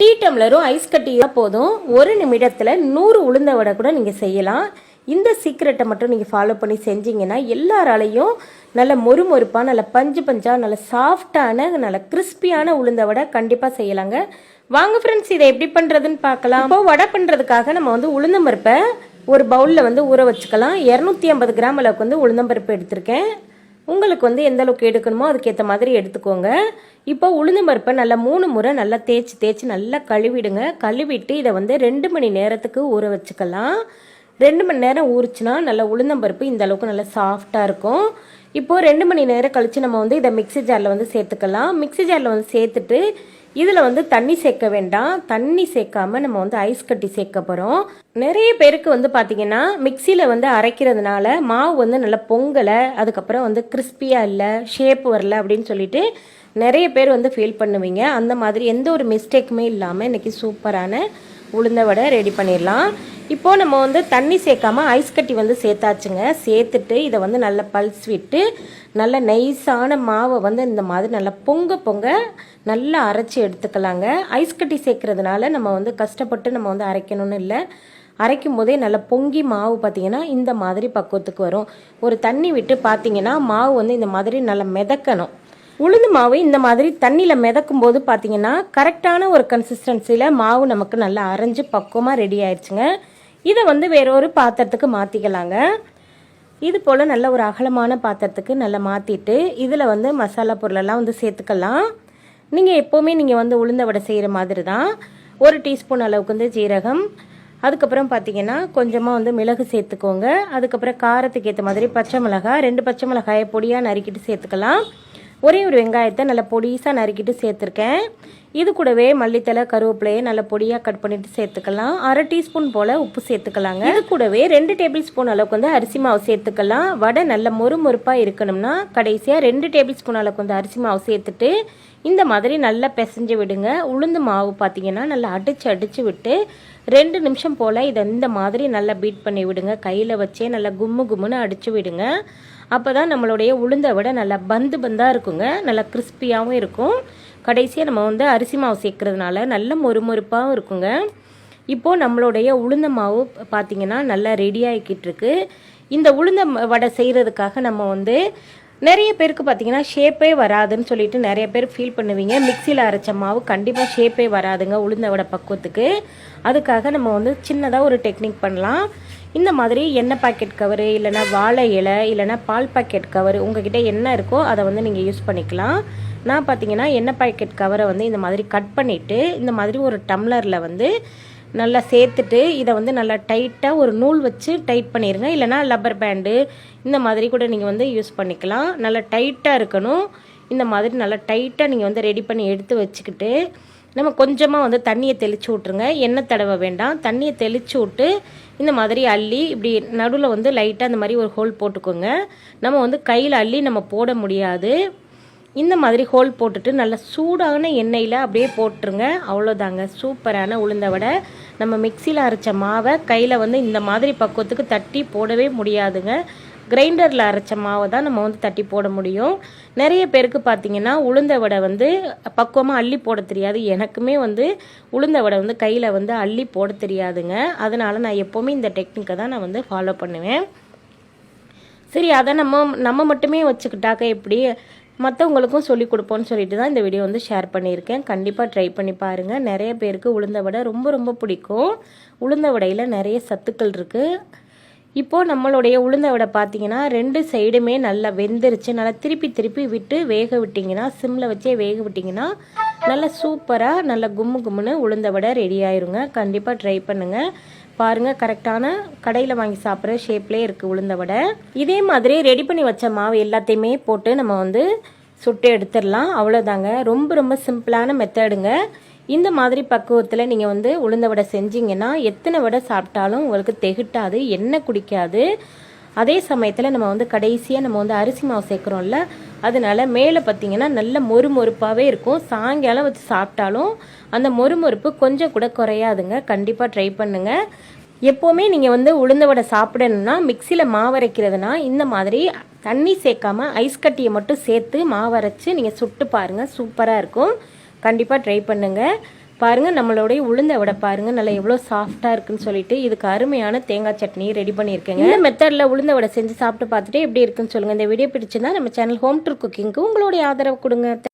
Tea டம்ளரும் ice கட்டியும் போதும். ஒரு நிமிடத்தில் நூறு உளுந்த வடை கூட நீங்கள் செய்யலாம். இந்த சீக்ரெட்டை மட்டும் நீங்கள் ஃபாலோ பண்ணி செஞ்சீங்கன்னா எல்லாராலையும் நல்ல மொறுமொறுப்பாக நல்ல பஞ்சு பஞ்சாக நல்ல சாஃப்டான நல்ல கிறிஸ்பியான உளுந்த வடை கண்டிப்பாக செய்யலாங்க. வாங்க ஃப்ரெண்ட்ஸ் இதை எப்படி பண்ணுறதுன்னு பார்க்கலாம். இப்போ வடை பண்ணுறதுக்காக நம்ம வந்து உளுந்தம்பருப்பை ஒரு பவுலில் வந்து ஊற வச்சுக்கலாம். இரநூத்தி ஐம்பது கிராம் அளவுக்கு வந்து உளுந்தம்பருப்பு எடுத்திருக்கேன். உங்களுக்கு வந்து எந்த அளவுக்கு எடுக்கணுமோ அதுக்கேற்ற மாதிரி எடுத்துக்கோங்க. இப்போ உளுந்து பருப்பை நல்லா மூணு முறை நல்லா தேய்ச்சி தேய்ச்சி நல்லா கழுவிடுங்க. கழுவிட்டு இதை வந்து ரெண்டு மணி நேரத்துக்கு ஊற வச்சுக்கலாம். ரெண்டு மணி நேரம் ஊறிச்சுன்னா நல்லா உளுந்தம்பருப்பு இந்த அளவுக்கு நல்லா சாஃப்டாக இருக்கும். இப்போது ரெண்டு மணி நேரம் கழித்து நம்ம வந்து இதை மிக்ஸி ஜாரில் வந்து சேர்த்துக்கலாம். மிக்ஸி ஜாரில் வந்து சேர்த்துட்டு இதில் வந்து தண்ணி சேர்க்க வேண்டாம். தண்ணி சேர்க்காம நம்ம வந்து ஐஸ் கட்டி சேர்க்க போகிறோம் நிறைய பேருக்கு வந்து பார்த்தீங்கன்னா மிக்சியில் வந்து அரைக்கிறதுனால மாவு வந்து நல்லா பொங்கலை அதுக்கப்புறம் வந்து கிறிஸ்பியாக இல்லை ஷேப் வரல அப்படின்னு சொல்லிட்டு நிறைய பேர் வந்து ஃபீல் பண்ணுவீங்க. அந்த மாதிரி எந்த ஒரு மிஸ்டேக்குமே இல்லாமல் இன்றைக்கி சூப்பரான உளுந்த வடை ரெடி பண்ணிடலாம். இப்போது நம்ம வந்து தண்ணி சேர்க்காம ஐஸ் கட்டி வந்து சேர்த்தாச்சுங்க. சேர்த்துட்டு இதை வந்து நல்லா பல்ஸ் விட்டு நல்ல நைஸான மாவை வந்து இந்த மாதிரி நல்லா பொங்க பொங்க நல்லா அரைச்சி எடுத்துக்கலாங்க. ஐஸ் கட்டி சேர்க்கறதுனால நம்ம வந்து கஷ்டப்பட்டு நம்ம வந்து அரைக்கணும்னு இல்லை. அரைக்கும் போதே நல்லா பொங்கி மாவு பார்த்தீங்கன்னா இந்த மாதிரி பக்குவத்துக்கு வரும். ஒரு தண்ணி விட்டு பார்த்தீங்கன்னா மாவு வந்து இந்த மாதிரி நல்லா மிதக்கணும். உளுந்து மாவு இந்த மாதிரி தண்ணியில் மிதக்கும் போது பார்த்தீங்கன்னா கரெக்டான ஒரு கன்சிஸ்டன்சியில் மாவு நமக்கு நல்லா அரைஞ்சு பக்குவமாக ரெடி ஆயிடுச்சுங்க இதை வந்து வேறொரு பாத்திரத்துக்கு மாற்றிக்கலாங்க இது போல் நல்ல ஒரு அகலமான பாத்திரத்துக்கு நல்லா மாற்றிட்டு இதில் வந்து மசாலா பொருளெல்லாம் வந்து சேர்த்துக்கலாம். நீங்கள் எப்போவுமே நீங்கள் வந்து உளுந்த வடை செய்கிற மாதிரி தான். ஒரு டீஸ்பூன் அளவுக்கு வந்து ஜீரகம். அதுக்கப்புறம் பார்த்தீங்கன்னா கொஞ்சமாக வந்து மிளகு சேர்த்துக்கோங்க. அதுக்கப்புறம் காரத்துக்கு ஏற்ற மாதிரி பச்சை மிளகாய் ரெண்டு பச்சை மிளகாயை பொடியாக நறுக்கிட்டு சேர்த்துக்கலாம். ஒரே ஒரு வெங்காயத்தை நல்லா பொடிசாக நறுக்கிட்டு சேர்த்துருக்கேன். இது கூடவே மல்லித்தலை கருவேப்பிலையை நல்லா பொடியாக கட் பண்ணிட்டு சேர்த்துக்கலாம். அரை டீஸ்பூன் போல் உப்பு சேர்த்துக்கலாங்க. இது கூடவே ரெண்டு டேபிள் ஸ்பூன் அளவுக்கு வந்து அரிசி மாவு சேர்த்துக்கலாம். வடை நல்ல மொறு மொறுப்பாக இருக்கணும்னா கடைசியாக ரெண்டு டேபிள் ஸ்பூன் அளவுக்கு வந்து அரிசி மாவு சேர்த்துட்டு இந்த மாதிரி நல்லா பிசைஞ்சு விடுங்க. உளுந்து மாவு பார்த்தீங்கன்னா நல்லா அடித்து அடித்து விட்டு ரெண்டு நிமிஷம் போல் இதை இந்த மாதிரி நல்லா பீட் பண்ணி விடுங்க. கையில் வச்சே நல்லா கும்மு கும்முன்னு அடித்து விடுங்க. அப்போ தான் நம்மளுடைய உளுந்தை விட நல்லா பந்து பந்தாக இருக்குங்க. நல்லா கிறிஸ்பியாகவும் இருக்கும். கடைசியாக நம்ம வந்து அரிசி மாவு சேர்க்கறதுனால நல்ல மொறுமொறுப்பாகவும் இருக்குங்க. இப்போது நம்மளுடைய உளுந்த மாவு பார்த்தீங்கன்னா நல்லா ரெடி ஆகிக்கிட்டு இருக்கு. இந்த உளுந்த வடை செய்கிறதுக்காக நம்ம வந்து நிறைய பேருக்கு பார்த்தீங்கன்னா ஷேப்பே வராதுன்னு சொல்லிட்டு நிறைய பேர் ஃபீல் பண்ணுவீங்க. மிக்சியில் அரைச்ச மாவு கண்டிப்பாக ஷேப்பே வராதுங்க உளுந்த வடை பக்குவத்துக்கு. அதுக்காக நம்ம வந்து சின்னதாக ஒரு டெக்னிக் பண்ணலாம். இந்த மாதிரி எண்ணெய் பாக்கெட் கவரு இல்லைனா வாழை இலை இல்லைனா பால் பாக்கெட் கவர் உங்ககிட்ட என்ன இருக்கோ அதை வந்து நீங்கள் யூஸ் பண்ணிக்கலாம். நான் பார்த்தீங்கன்னா எண்ணெய் பாக்கெட் கவரை வந்து இந்த மாதிரி கட் பண்ணிவிட்டு இந்த மாதிரி ஒரு டம்ளரில் வந்து நல்லா சேர்த்துட்டு இதை வந்து நல்லா டைட்டாக ஒரு நூல் வச்சு டைட் பண்ணிடுங்க இல்லைனா லப்பர் பேண்டு இந்த மாதிரி கூட நீங்கள் வந்து யூஸ் பண்ணிக்கலாம். நல்லா டைட்டாக இருக்கணும். இந்த மாதிரி நல்லா டைட்டாக நீங்கள் வந்து ரெடி பண்ணி எடுத்து வச்சுக்கிட்டு நம்ம கொஞ்சமாக வந்து தண்ணியை தெளித்து விட்ருங்க எண்ணெய் தடவை வேண்டாம். தண்ணியை தெளித்து விட்டு இந்த மாதிரி அள்ளி இப்படி நடுவில் வந்து லைட்டாக இந்த மாதிரி ஒரு ஹோல் போட்டுக்கோங்க. நம்ம வந்து கையில் அள்ளி நம்ம போட முடியாது. இந்த மாதிரி ஹோல் போட்டுட்டு நல்ல சூடான எண்ணெயில் அப்படியே போட்டுருங்க. அவ்வளோதாங்க சூப்பரான உளுந்த வடை. நம்ம மிக்சியில் அரைச்ச மாவை கையில் வந்து இந்த மாதிரி பக்குவத்துக்கு தட்டி போடவே முடியாதுங்க. கிரைண்டரில் அரைச்ச மாவை தான் நம்ம வந்து தட்டி போட முடியும். நிறைய பேருக்கு பார்த்தீங்கன்னா உளுந்த வடை வந்து பக்குவமாக அள்ளி போட தெரியாது. எனக்குமே வந்து உளுந்த வடை வந்து கையில் வந்து அள்ளி போட தெரியாதுங்க. அதனால் நான் எப்போவுமே இந்த டெக்னிக்கை தான் நான் வந்து ஃபாலோ பண்ணுவேன். சரி அதை நம்ம நம்ம மட்டுமே வச்சுக்கிட்டாக்க எப்படி? மற்றவங்களுக்கும் சொல்லி கொடுப்போம்னு சொல்லிட்டு தான் இந்த வீடியோ வந்து ஷேர் பண்ணியிருக்கேன். கண்டிப்பாக ட்ரை பண்ணி பாருங்கள் நிறைய பேருக்கு உளுந்த வடை ரொம்ப ரொம்ப பிடிக்கும். உளுந்த வடையில் நிறைய சத்துக்கள் இருக்குது இப்போது நம்மளுடைய உளுந்த வடை பார்த்தீங்கன்னா ரெண்டு சைடுமே நல்லா வெந்துருச்சு. நல்லா திருப்பி திருப்பி விட்டு வேக விட்டிங்கன்னா சிம்மில் வச்சே வேக விட்டிங்கன்னா நல்லா சூப்பராக நல்லா கும்மு கும்முன்னு உளுந்த வடை ரெடி ஆயிருங்க. கண்டிப்பாக ட்ரை பண்ணுங்கள் பாருங்கள் கரெக்டான கடையில் வாங்கி சாப்பிட்ற ஷேப்லேயே இருக்குது உளுந்த வடை. இதே மாதிரி ரெடி பண்ணி வச்ச மாவு எல்லாத்தையுமே போட்டு நம்ம வந்து சுட்டு எடுத்துடலாம். அவ்வளோதாங்க ரொம்ப ரொம்ப சிம்பிளான மெத்தடுங்க இந்த மாதிரி பக்குவத்தில் நீங்கள் வந்து உளுந்த வடை செஞ்சீங்கன்னா எத்தனை வடை சாப்பிட்டாலும் உங்களுக்கு தெகிட்டாது எண்ணெய் குடிக்காது. அதே சமயத்தில் நம்ம வந்து கடைசியாக நம்ம வந்து அரிசி மாவு சேர்க்குறோம்ல அதனால மேலே பார்த்தீங்கன்னா நல்ல மொறுமொறுப்பாகவே இருக்கும். சாயங்காலம் வச்சு சாப்பிட்டாலும் அந்த மொறுமொறுப்பு கொஞ்சம் கூட குறையாதுங்க. கண்டிப்பாக ட்ரை பண்ணுங்கள் எப்போவுமே நீங்கள் வந்து உளுந்த வடை சாப்பிடணும்னா மிக்சியில் மாவரைக்கிறதுனா இந்த மாதிரி தண்ணி சேர்க்காம ஐஸ் கட்டியை மட்டும் சேர்த்து மாவு நீங்கள் சுட்டு பாருங்கள் சூப்பராக இருக்கும். கண்டிப்பாக ட்ரை பண்ணுங்கள் பாருங்கள் நம்மளுடைய உளுந்த விட பாருங்கள் நல்லா எவ்வளோ சாஃப்டாக இருக்குன்னு சொல்லிட்டு இதுக்கு அருமையான தேங்காய் சட்னி ரெடி பண்ணியிருக்கேங்க. இந்த மெத்தடில் உளுந்த வடை செஞ்சு சாப்பிட்டு பார்த்துட்டு எப்படி இருக்குன்னு சொல்லுங்கள் இந்த வீடியோ பிடிச்சிருந்தா நம்ம சேனல் ஹோம் டூர் குக்கிங்க்கு உங்களுடைய ஆதரவு கொடுங்க.